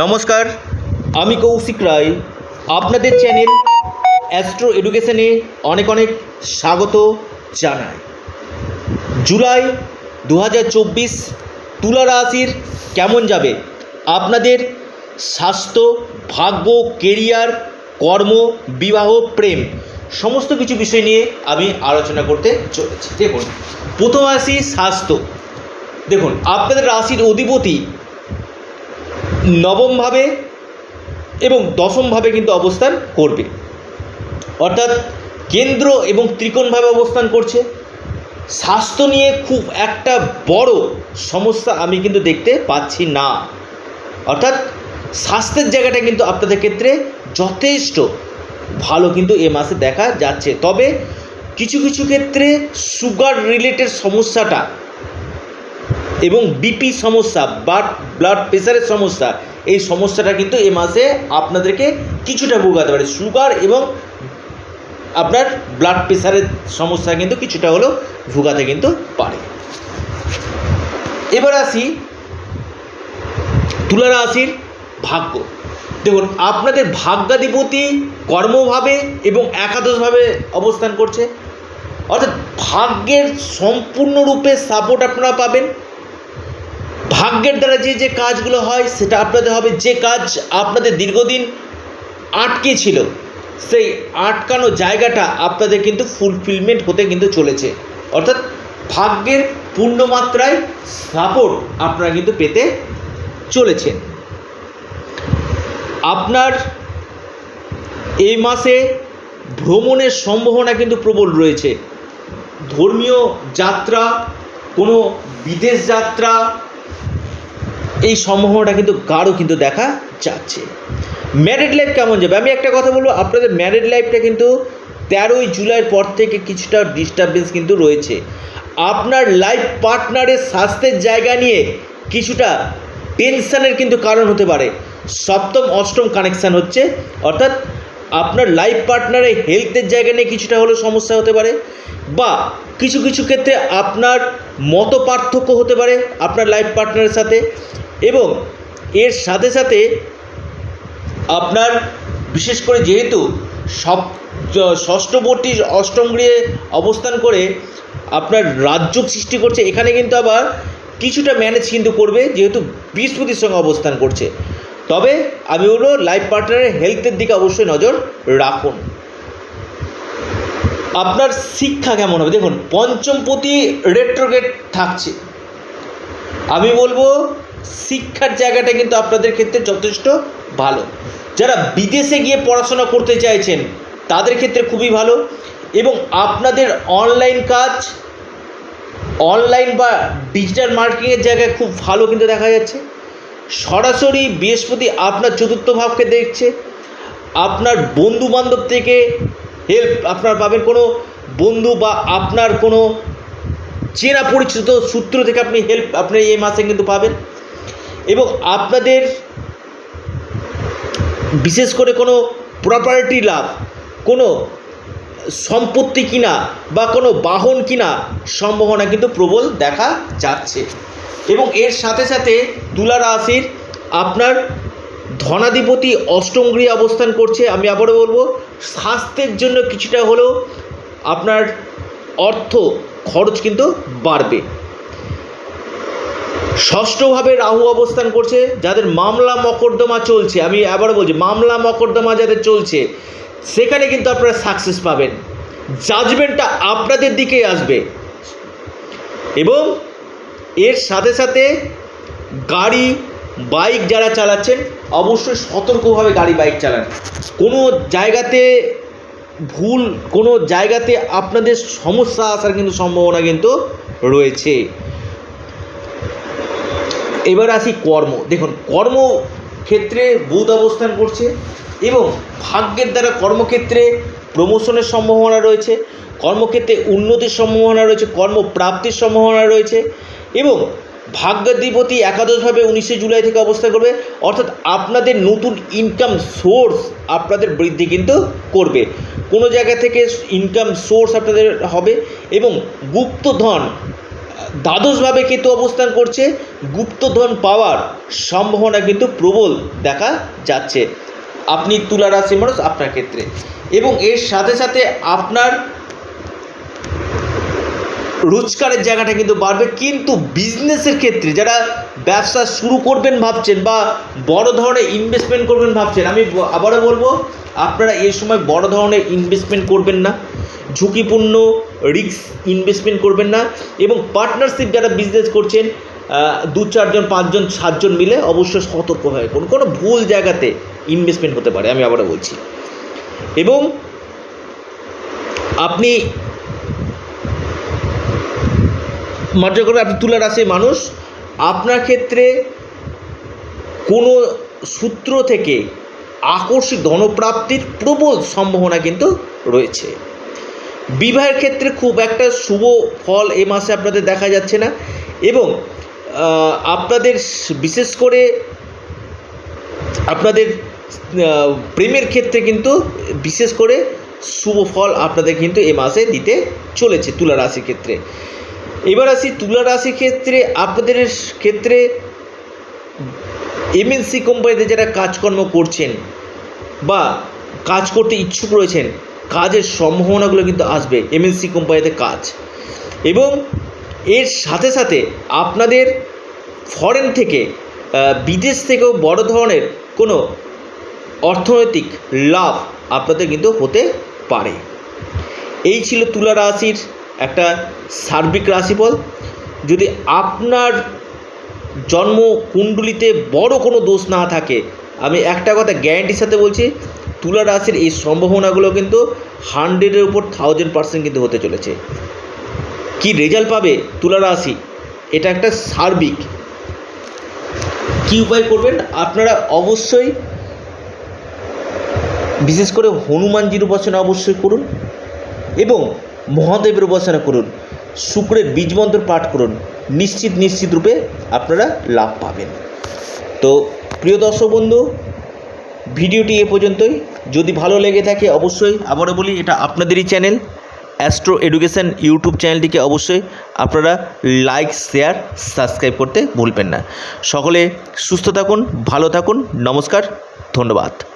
নমস্কার, আমি কৌশিক রায়। আপনাদের চ্যানেল অ্যাস্ট্রো এডুকেশনে অনেক অনেক স্বাগত জানাই। জুলাই দু হাজার চব্বিশ তুলা রাশির কেমন যাবে? আপনাদের স্বাস্থ্য, ভাগ্য, কেরিয়ার, কর্ম, বিবাহ, প্রেম সমস্ত কিছু বিষয় নিয়ে আমি আলোচনা করতে চলেছি। দেখুন, প্রথম আসি স্বাস্থ্য। দেখুন, আপনাদের রাশির অধিপতি নবমভাবে এবং দশমভাবে কিন্তু অবস্থান করবে। অর্থাৎ কেন্দ্র এবং ত্রিকোণভাবে অবস্থান করছে। স্বাস্থ্য নিয়ে খুব একটা বড় সমস্যা আমি কিন্তু দেখতে পাচ্ছি না। অর্থাৎ স্বাস্থ্যের জায়গাটা কিন্তু আপনাদের ক্ষেত্রে যথেষ্ট ভালো কিন্তু এ মাসে দেখা যাচ্ছে। তবে কিছু কিছু ক্ষেত্রে সুগার রিলেটেড সমস্যাটা এবং বিপি সমস্যা বা ব্লাড প্রেশারের সমস্যা, এই সমস্যাটা কিন্তু এ মাসে আপনাদেরকে কিছুটা ভোগাতে পারে। সুগার এবং আপনার ব্লাড প্রেশারের সমস্যা কিন্তু কিছুটা হলেও ভোগাতে কিন্তু পারে। এবার আসি তুলা রাশির ভাগ্য। দেখুন, আপনাদের ভাগ্যাধিপতি কর্মভাবে এবং একাদশভাবে অবস্থান করছে। অর্থাৎ ভাগ্যের সম্পূর্ণরূপে সাপোর্ট আপনারা পাবেন। ভাগ্যের দ্বারা যে যে কাজগুলো হয়, সেটা আপনাদের হবে। যে কাজ আপনাদের দীর্ঘদিন আটকে ছিল সেই আটকানো জায়গাটা আপনাদের কিন্তু ফুলফিলমেন্ট হতে কিন্তু চলেছে। অর্থাৎ ভাগ্যের পূর্ণমাত্রায় সাপোর্ট আপনারা কিন্তু পেতে চলেছেন। আপনার এই মাসে ভ্রমণের সম্ভাবনা কিন্তু প্রবল রয়েছে। ধর্মীয় যাত্রা, কোনো বিদেশ যাত্রা এই সম্ভাবনাটা কিন্তু গাঢ় কিন্তু দেখা যাচ্ছে। ম্যারিড লাইফ কেমন যাবে? আমি একটা কথা বলব, আপনাদের ম্যারিড লাইফটা কিন্তু তেরোই জুলাইয়ের পর থেকে কিছুটা ডিস্টারবেন্স কিন্তু রয়েছে। আপনার লাইফ পার্টনারের স্বাস্থ্যের জায়গা নিয়ে কিছুটা টেনশানের কিন্তু কারণ হতে পারে। সপ্তম, অষ্টম কানেকশান হচ্ছে, অর্থাৎ আপনার লাইফ পার্টনারের হেলথের জায়গা নিয়ে কিছুটা হলেও সমস্যা হতে পারে বা কিছু কিছু ক্ষেত্রে আপনার মত পার্থক্য হতে পারে আপনার লাইফ পার্টনারের সাথে। এবং এর সাথে সাথে আপনার বিশেষ করে যেহেতু সব ষষ্ঠবর্তী অষ্টম গৃহে অবস্থান করে আপনার রাজ্য সৃষ্টি করছে, এখানে কিন্তু আবার কিছুটা ম্যানেজ কিন্তু করবে, যেহেতু বৃহস্পতির সঙ্গে অবস্থান করছে। তবে আমি বলব লাইফ পার্টনারের হেলথের দিকে অবশ্যই নজর রাখুন। আপনার শিক্ষা কেমন হবে? দেখুন, পঞ্চমপতি রেট্রোগেট থাকছে। আমি বলব, শিক্ষার জায়গাটা কিন্তু আপনাদের ক্ষেত্রে যথেষ্ট ভালো। যারা বিদেশে গিয়ে পড়াশোনা করতে চাইছেন, তাদের ক্ষেত্রে খুবই ভালো এবং আপনাদের অনলাইন কাজ অনলাইন বা ডিজিটাল মার্কেটিংয়ের জায়গায় খুব ভালো কিন্তু দেখা যাচ্ছে। সরাসরি বৃহস্পতি আপনার চতুর্থ ভাবকে দেখছে, আপনার বন্ধু বান্ধব থেকে হেল্প আপনার পাবেন। কোনো বন্ধু বা আপনার কোনো চেনা পরিচিত সূত্র থেকে আপনি হেল্প আপনি এই মাসে কিন্তু পাবেন। এবং আপনাদের বিশেষ করে কোনো প্রপার্টি লাভ, কোনো সম্পত্তি কিনা বা কোনো বাহন কিনা সম্ভাবনা কিন্তু প্রবল দেখা যাচ্ছে। এবং এর সাথে সাথে তুলা রাশির আপনার ধনাধিপতি অষ্টম গৃহে অবস্থান করছে, আমি আবারও বলব, স্বাস্থ্যের জন্য কিছুটা হলেও আপনার অর্থ খরচ কিন্তু বাড়বে। ষষ্ঠভাবে রাহু অবস্থান করছে, যাদের মামলা মকদ্দমা চলছে, আমি আবারও বলছি, মামলা মকদ্দমা যাদের চলছে, সেখানে কিন্তু আপনারা সাকসেস পাবেন। জাজমেন্টটা আপনাদের দিকেই আসবে। এবং এর সাথে সাথে গাড়ি বাইক যারা চালাচ্ছেন, অবশ্যই সতর্কভাবে গাড়ি বাইক চালান। কোনো জায়গাতে ভুল কোনো জায়গাতে আপনাদের সমস্যা আসার কিন্তু সম্ভাবনা কিন্তু রয়েছে। এবার আসি কর্ম। দেখুন কর্মক্ষেত্রে বুধ অবস্থান করছে এবং ভাগ্যের দ্বারা কর্মক্ষেত্রে প্রমোশনের সম্ভাবনা রয়েছে, কর্মক্ষেত্রে উন্নতির সম্ভাবনা রয়েছে, কর্মপ্রাপ্তির সম্ভাবনা রয়েছে এবং ভাগ্যাধিপতি একাদশভাবে উনিশে জুলাই থেকে অবস্থান করবে। অর্থাৎ আপনাদের নতুন ইনকাম সোর্স আপনাদের বৃদ্ধি কিন্তু করবে। কোনো জায়গা থেকে ইনকাম সোর্স আপনাদের হবে এবং গুপ্তধন, দ্বাদশভাবে কিন্তু অবস্থান করছে। গুপ্তধন পাওয়ার সম্ভাবনা কিন্তু প্রবল দেখা যাচ্ছে। আপনি তুলা রাশি মানুষ, আপনার ক্ষেত্রে। এবং এর সাথে সাথে আপনার রোজগারের জায়গাটা কিন্তু বাড়বে। কিন্তু বিজনেসের ক্ষেত্রে যারা ব্যবসা শুরু করবেন ভাবছেন বা বড় ধরনের ইনভেস্টমেন্ট করবেন ভাবছেন, আমি আবারও বলব, আপনারা এই সময় বড় ধরনের ইনভেস্টমেন্ট করবেন না। ঝুঁকিপূর্ণ রিস্ক ইনভেস্টমেন্ট করবেন না এবং পার্টনারশিপ যারা বিজনেস করছেন দু চারজন, পাঁচজন, সাতজন মিলে অবশ্যই সতর্ক হয়ে করুন কোনো ভুল জায়গাতে ইনভেস্টমেন্ট হতে পারে, আমি আবারও বলছি। এবং আপনি মাত্রা করবে আপনি তুলা রাশির মানুষ, আপনার ক্ষেত্রে কোনো সূত্র থেকে আকস্মিক ধনপ্রাপ্তির প্রবল সম্ভাবনা কিন্তু রয়েছে। বিবাহের ক্ষেত্রে খুব একটা শুভ ফল এ মাসে আপনাদের দেখা যাচ্ছে না এবং আপনাদের বিশেষ করে আপনাদের প্রেমের ক্ষেত্রে কিন্তু বিশেষ করে শুভ ফল আপনাদের কিন্তু এ মাসে দিতে চলেছে তুলা রাশির ক্ষেত্রে। এবার আসি তুলা রাশির ক্ষেত্রে, আপনাদের ক্ষেত্রে এমএনসি কোম্পানিতে যারা কাজকর্ম করছেন বা কাজ করতে ইচ্ছুক রয়েছেন, কাজের সম্ভাবনাগুলো কিন্তু আসবে এমএনসি কোম্পানিতে কাজ। এবং এর সাথে সাথে আপনাদের ফরেন থেকে বিদেশ থেকেও বড় ধরনের কোনো অর্থনৈতিক লাভ আপনাদের কিন্তু হতে পারে। এই ছিল তুলা রাশির সার্বিক রাশিফল। যদি আপনার জন্ম কুণ্ডলিতে বড় কোনো দোষ না থাকে, আমি একটা কথা গ্যারান্টির সাথে বলছি, তুলা রাশির এই সম্ভাবনাগুলো কিন্তু হান্ড্রেডের উপর থাউজেন্ড পার্সেন্ট কিন্তু হতে চলেছে। কি রেজাল্ট পাবে তুলা রাশি? এটা একটা সার্বিক। কি উপায় করবেন? আপনারা অবশ্যই বিশেষ করে হনুমানজির উপাসনা অবশ্যই করুন। এবং মহাদেবের উপাসনা করুন, শুক্রের বীজমন্ত্র পাঠ করুন, নিশ্চিত নিশ্চিত রূপে আপনারা লাভ পাবেন। তো প্রিয় দর্শক বন্ধু, ভিডিওটি এ পর্যন্তই। যদি ভালো লেগে থাকে অবশ্যই, আবারও বলি, এটা আপনাদেরই চ্যানেল অ্যাস্ট্রো এডুকেশন ইউটিউব চ্যানেলটিকে অবশ্যই আপনারা লাইক শেয়ার সাবস্ক্রাইব করতে ভুলবেন না। সকলে সুস্থ থাকুন, ভালো থাকুন, নমস্কার, ধন্যবাদ।